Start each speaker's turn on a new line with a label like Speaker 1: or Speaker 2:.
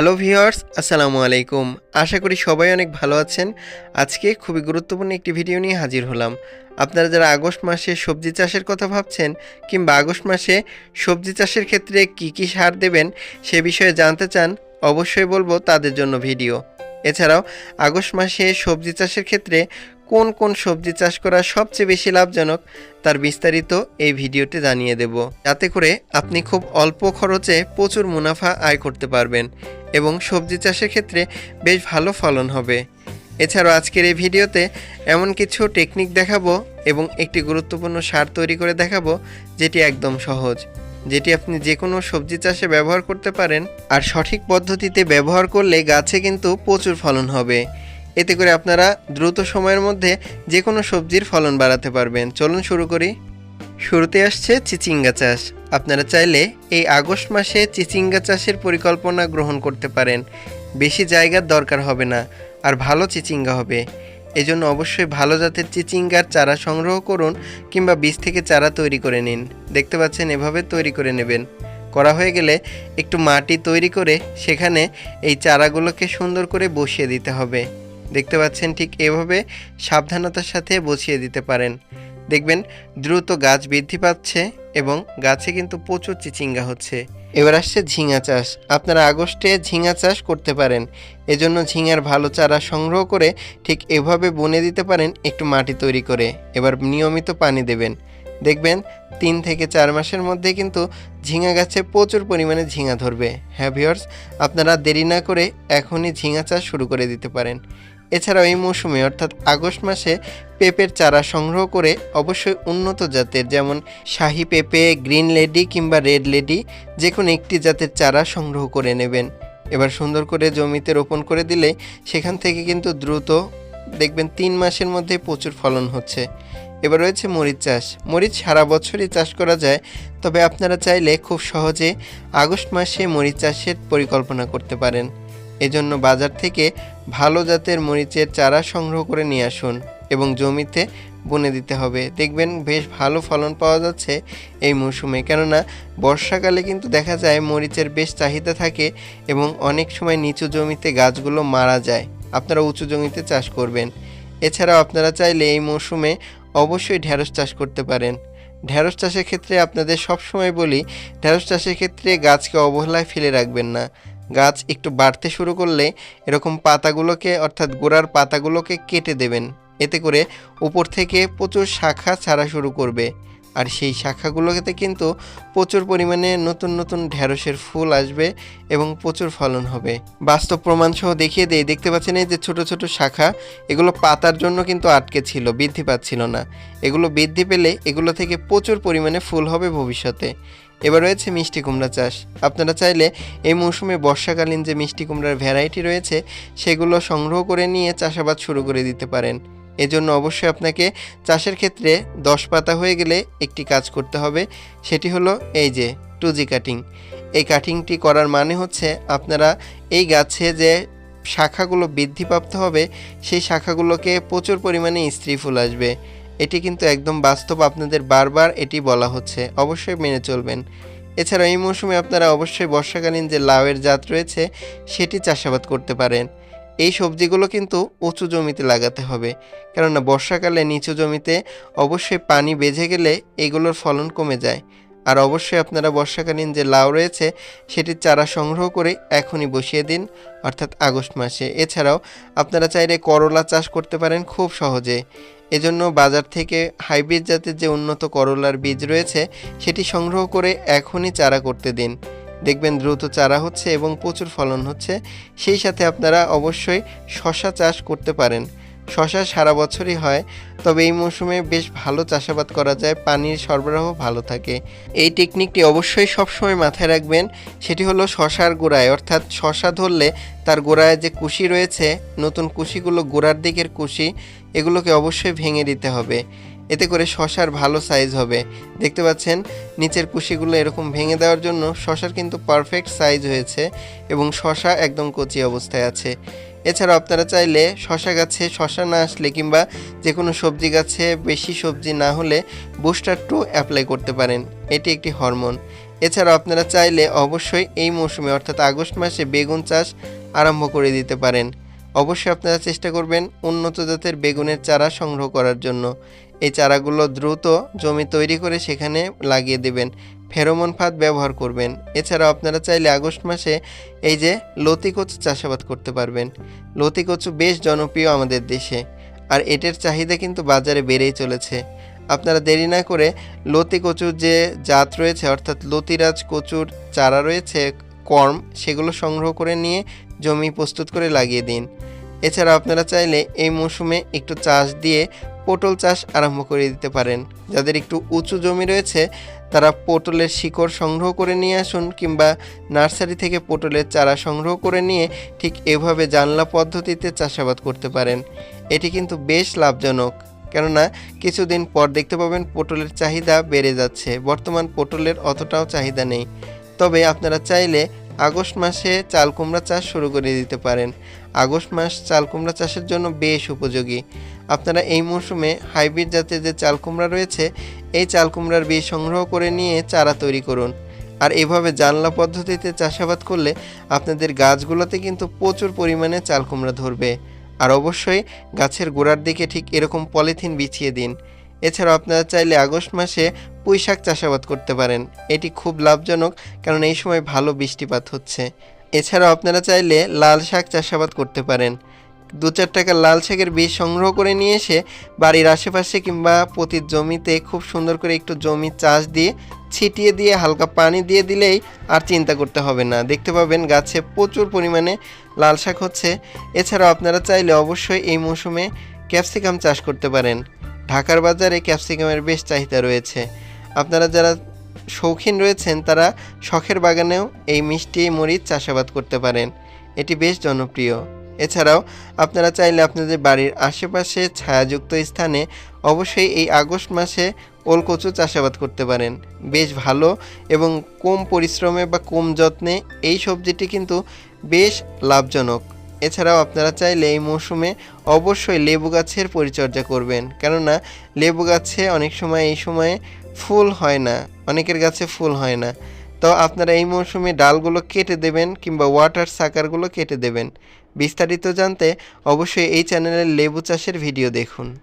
Speaker 1: Hello viewers, আসসালামু আলাইকুম। আশা করি সবাই অনেক ভালো আছেন। আজকে খুবই গুরুত্বপূর্ণ একটি ভিডিও নিয়ে হাজির হলাম। আপনারা যারা আগস্ট মাসে সবজি চাষের কথা ভাবছেন কিংবা আগস্ট মাসে সবজি চাষের ক্ষেত্রে কি কি সার দেবেন সে বিষয়ে জানতে চান, অবশ্যই বলব তাদের জন্য ভিডিও। এছাড়াও আগস্ট মাসে সবজি চাষের ক্ষেত্রে কোন কোন সবজি চাষ করা সবচেয়ে বেশি লাভজনক তার বিস্তারিত এই ভিডিওতে জানিয়ে দেব। যাতে করে আপনি খুব অল্প খরচে প্রচুর মুনাফা আয় করতে পারবেন এবং সবজি চাষের ক্ষেত্রে বেশ ভালো ফলন হবে। এছাড়াও আজকের এই ভিডিওতে এমন কিছু টেকনিক দেখাবো এবং একটি গুরুত্বপূর্ণ সার তৈরি করে দেখাবো যেটি একদম সহজ, যেটি আপনি যে কোনো সবজি চাষে ব্যবহার করতে পারেন আর সঠিক পদ্ধতিতে ব্যবহার করলে গাছে কিন্তু প্রচুর ফলন হবে। এতে করে আপনারা দ্রুত সময়ের মধ্যে যে কোনো সবজির ফলন বাড়াতে পারবেন। চলুন শুরু করি। শুরুতে আসছে চিচিঙ্গা চাষ। আপনারা চাইলে এই আগস্ট মাসে চিচিঙ্গা চাষের পরিকল্পনা গ্রহণ করতে পারেন। বেশি জায়গার দরকার হবে না, আর ভালো চিচিঙ্গা হবে। এজন্য অবশ্যই ভালো জাতের চিচিঙ্গার চারা সংগ্রহ করুন কিংবা বীজ থেকে চারা তৈরি করে নিন। দেখতে পাচ্ছেন, এভাবে তৈরি করে নেবেন। করা হয়ে গেলে একটু মাটি তৈরি করে সেখানে এই চারাগুলোকে সুন্দর করে বসিয়ে দিতে হবে। দেখতে পাচ্ছেন ঠিক এভাবে সাবধানতার সাথে বসিয়ে দিতে পারেন। দেখবেন দ্রুত গাছ বৃদ্ধি পাচ্ছে এবং গাছে কিন্তু প্রচুর চিচিঙ্গা হচ্ছে। এবার আসছে ঝিঙা চাষ। আপনারা আগস্টে ঝিঙা চাষ করতে পারেন। এজন্য ঝিঙার ভালো চারা সংগ্রহ করে ঠিক এভাবে বুনে দিতে পারেন একটু মাটি তৈরি করে। এবার নিয়মিত পানি দেবেন। দেখবেন তিন থেকে চার মাসের মধ্যে কিন্তু ঝিঙা গাছে প্রচুর পরিমাণে ঝিঙা ধরবে। হ্যাভিয়ার্স আপনারা দেরি না করে এখনই ঝিঙা চাষ শুরু করে দিতে পারেন। এছাড়াও এই মৌসুমে, অর্থাৎ আগস্ট মাসে পেঁপের চারা সংগ্রহ করে অবশ্যই উন্নত জাতের যেমন শাহি পেঁপে, গ্রিন লেডি কিংবা রেড লেডি যে কোনো একটি জাতের চারা সংগ্রহ করে নেবেন। এবার সুন্দর করে জমিতে রোপণ করে দিলে সেখান থেকে কিন্তু দ্রুত দেখবেন তিন মাসের মধ্যে প্রচুর ফলন হচ্ছে। এবার রয়েছে মরিচ চাষ। মরিচ সারা বছরই চাষ করা যায়, তবে আপনারা চাইলে খুব সহজে আগস্ট মাসে মরিচ চাষের পরিকল্পনা করতে পারেন। এজন্য বাজার থেকে ভালো জাতের মরিচের চারা সংগ্রহ করে নিয়ে আসুন এবং জমিতে বুনে দিতে হবে। দেখবেন বেশ ভালো ফলন পাওয়া যাচ্ছে এই মৌসুমে। কেননা, বর্ষাকালে কিন্তু দেখা যায় মরিচের বেশ চাহিদা থাকে এবং অনেক সময় নিচু জমিতে গাছগুলো মারা যায়। আপনারা উঁচু জমিতে চাষ করবেন। এছাড়াও আপনারা চাইলে এই মৌসুমে অবশ্যই ঢ্যাঁড়স চাষ করতে পারেন। ঢ্যাঁড়স চাষের ক্ষেত্রে আপনাদের সবসময় বলি ঢ্যাঁড়স চাষের ক্ষেত্রে গাছকে অবহেলায় ফেলে রাখবেন না। গাছ একটু বাড়তে শুরু করলে এরকম পাতাগুলোকে, অর্থাৎ গোড়ার পাতাগুলোকে কেটে দেবেন। এতে করে উপর থেকে প্রচুর শাখা ছাড়া শুরু করবে। আর সেই শাখাগুলোতে কিন্তু প্রচুর পরিমাণে নতুন নতুন ঢ্যাঁড়সের ফুল আসবে এবং প্রচুর ফলন হবে। বাস্তব প্রমাণ সহ দেখিয়ে দেই, দেখতে পাচ্ছেন এই যে ছোট ছোট শাখা, এগুলো পাতার জন্য কিন্তু আটকে ছিল, বৃদ্ধি পাচ্ছিল না। এগুলো বৃদ্ধি পেলে এগুলো থেকে প্রচুর পরিমাণে ফুল হবে ভবিষ্যতে। এবার রয়েছে মিষ্টি কুমড়া চাষ। আপনারা চাইলে এই মৌসুমে বর্ষাকালীন যে মিষ্টি কুমড়ার ভ্যারাইটি রয়েছে, সেগুলো সংগ্রহ করে নিয়ে চাষাবাদ শুরু করে দিতে পারেন। এজন্য অবশ্যই আপনাকে চাষের ক্ষেত্রে দশ পাতা হয়ে গেলে একটি কাজ করতে হবে, সেটি হলো এই যে টুজি কাটিং এই কাটিংটি করার মানে হচ্ছে আপনারা এই গাছে যে শাখাগুলো বৃদ্ধিপ্রাপ্ত হবে, সেই শাখাগুলোকে প্রচুর পরিমাণে স্ত্রী ফুল আসবে। এটি কিন্তু একদম বাস্তব আপনাদের বারবার এটি বলা হচ্ছে, অবশ্যই মেনে চলবেন। এছাড়া এই মৌসুমে আপনারা অবশ্যই বর্ষাকালীন যে লাউয়ের জাত রয়েছে, সেটি চাষাবাদ করতে পারেন। এই সবজিগুলো কিন্তু উঁচু জমিতে লাগাতে হবে, কেননা বর্ষাকালে নিচু জমিতে অবশ্যই পানি বেঁধে গেলে এগুলোর ফলন কমে যায়। আর অবশ্যই আপনারা বর্ষাকালীন যে লাউ রয়েছে, সেটির চারা সংগ্রহ করে এখনই বসিয়ে দিন, অর্থাৎ আগস্ট মাসে। এছাড়াও আপনারা চাইলে করলা চাষ করতে পারেন খুব সহজে। এজন্য বাজার থেকে হাইব্রিড জাতের যে উন্নত করলার বীজ রয়েছে, সেটি সংগ্রহ করে এখনই চারা করতে দিন। দেখবেন দ্রুত চারা হচ্ছে এবং প্রচুর ফলন হচ্ছে। সেই সাথে আপনারা অবশ্যই শশা চাষ করতে পারেন। শশা সারা বছরই হয়। তবে এই মৌসুমে বেশ ভালো চাষাবাদ করা যায়, পানির সরবরাহ ভালো থাকে। এই টেকনিকটি অবশ্যই সবসময় মাথায় রাখবেন, সেটি হলো শশার গোড়ায়। অর্থাৎ শশা ধরলে তার গোড়ায় যে কুশি রয়েছে, নতুন কুশিগুলো গোড়ার দিকের কুশি, এগুলোকে অবশ্যই ভেঙে দিতে হবে। এতে করে শশার ভালো সাইজ হবে। দেখতে পাচ্ছেন, নিচের কুশিগুলো এরকম ভেঙে দেওয়ার জন্য শশার কিন্তু পারফেক্ট সাইজ হয়েছে এবং শশা একদম কচি অবস্থায় আছে। এছাড়াও আপনারা চাইলে শশা গাছে শশা না আসলে কিংবা যে কোনো সবজি গাছে বেশি সবজি না হলে বুস্টার টু অ্যাপ্লাই করতে পারেন। এটি একটি হরমোন। এছাড়া আপনারা চাইলে অবশ্যই এই মৌসুমে, অর্থাৎ আগস্ট মাসে বেগুন চাষ আরম্ভ করে দিতে পারেন। অবশ্যই আপনারা চেষ্টা করবেন উন্নত জাতের বেগুনের চারা সংগ্রহ করার জন্য। এই চারাগুলো দ্রুত জমি তৈরি করে সেখানে লাগিয়ে দেবেন। ফেরোমন ফাঁদ ব্যবহার করবেন। এছাড়াও আপনারা চাইলে আগস্ট মাসে এই যে লতি কচু চাষাবাদ করতে পারবেন। লতি কচু বেশ জনপ্রিয় আমাদের দেশে। আর এটার চাহিদা কিন্তু বাজারে বেড়েই চলেছে। আপনারা দেরি না করে লতি কচুর যে জাত রয়েছে, অর্থাৎ লতিরাজ কচুর চারা রয়েছে, কর্ম, সেগুলো সংগ্রহ করে নিয়ে জমি প্রস্তুত করে লাগিয়ে দিন। এছাড়া আপনারা চাইলে এই মৌসুমে একটু চাষ দিয়ে পটল চাষ আরম্ভ করে দিতে পারেন। যাদের একটু উঁচু জমি রয়েছে, তারা পটলের শিকড় সংগ্রহ করে নিয়ে আসুন কিংবা নার্সারি থেকে পটলের চারা সংগ্রহ করে নিয়ে ঠিক এভাবে জানলা পদ্ধতিতে চাষাবাদ করতে পারেন। এটি কিন্তু বেশ লাভজনক। কেননা, কিছুদিন পর দেখতে পাবেন পটলের চাহিদা বেড়ে যাচ্ছে। বর্তমান পটলের অতটাও চাহিদা নেই। তবে আপনারা চাইলে আগস্ট মাসে চাল কুমড়া চাষ শুরু করে দিতে পারেন। আগস্ট মাস চাল কুমড়া চাষের জন্য বেশ উপযোগী। আপনারা এই মৌসুমে হাইব্রিড জাতের যে চাল কুমড়া রয়েছে, এই চাল কুমড়ার বীজ সংগ্রহ করে নিয়ে চারা তৈরি করুন। আর এভাবে জানলা পদ্ধতিতে চাষাবাদ করলে আপনাদের গাছগুলোতে কিন্তু প্রচুর পরিমাণে চাল কুমড়া ধরবে। আর অবশ্যই গাছের গোড়ার দিকে ঠিক এরকম পলিথিন বিছিয়ে দিন। এছাড়াও আপনারা চাইলে আগস্ট মাসে পুঁই শাক চাষাবাদ করতে পারেন। এটি খুব লাভজনক, কারণ এই সময় ভালো বৃষ্টিপাত হচ্ছে। এছাড়াও আপনারা চাইলে লাল শাক চাষাবাদ করতে পারেন। দু চার টাকা লাল শাকের বীজ সংগ্রহ করে নিয়ে এসে বাড়ির আশেপাশে কিংবা প্রতি জমিতে খুব সুন্দর করে একটু জমি চাষ দিয়ে, ছিটিয়ে দিয়ে, হালকা পানি দিয়ে দিলেই আর চিন্তা করতে হবে না। দেখতে পাবেন গাছে প্রচুর পরিমাণে লাল শাক হচ্ছে। এছাড়াও আপনারা চাইলে অবশ্যই এই মৌসুমে ক্যাপসিকাম চাষ করতে পারেন। ঢাকার বাজারে ক্যাপসিকামের বেশ চাহিদা রয়েছে। আপনারা যারা শৌখিন রয়েছেন, তারা শখের বাগানেও এই মিষ্টি মরিচ চাষাবাদ করতে পারেন। এটি বেশ জনপ্রিয়। এছাড়াও আপনারা চাইলে আপনাদের বাড়ির আশেপাশে ছায়াযুক্ত স্থানে অবশ্যই এই আগস্ট মাসে ওলকচু চাষাবাদ করতে পারেন। বেশ ভালো এবং কম পরিশ্রমে বা কম যত্নে এই সবজিটি কিন্তু বেশ লাভজনক। এছাড়াও আপনারা চাইলে এই মৌসুমে অবশ্যই লেবু গাছের পরিচর্যা করবেন। কেননা লেবু গাছে অনেক সময় এই সময়ে ফুল হয় না, অনেকের গাছে ফুল হয় না। তো আপনারা এই মৌসুমে ডালগুলো কেটে দেবেন কিংবা ওয়াটার সাকারগুলো কেটে দেবেন। বিস্তারিত জানতে অবশ্যই এই চ্যানেলের লেবু চাষের ভিডিও দেখুন।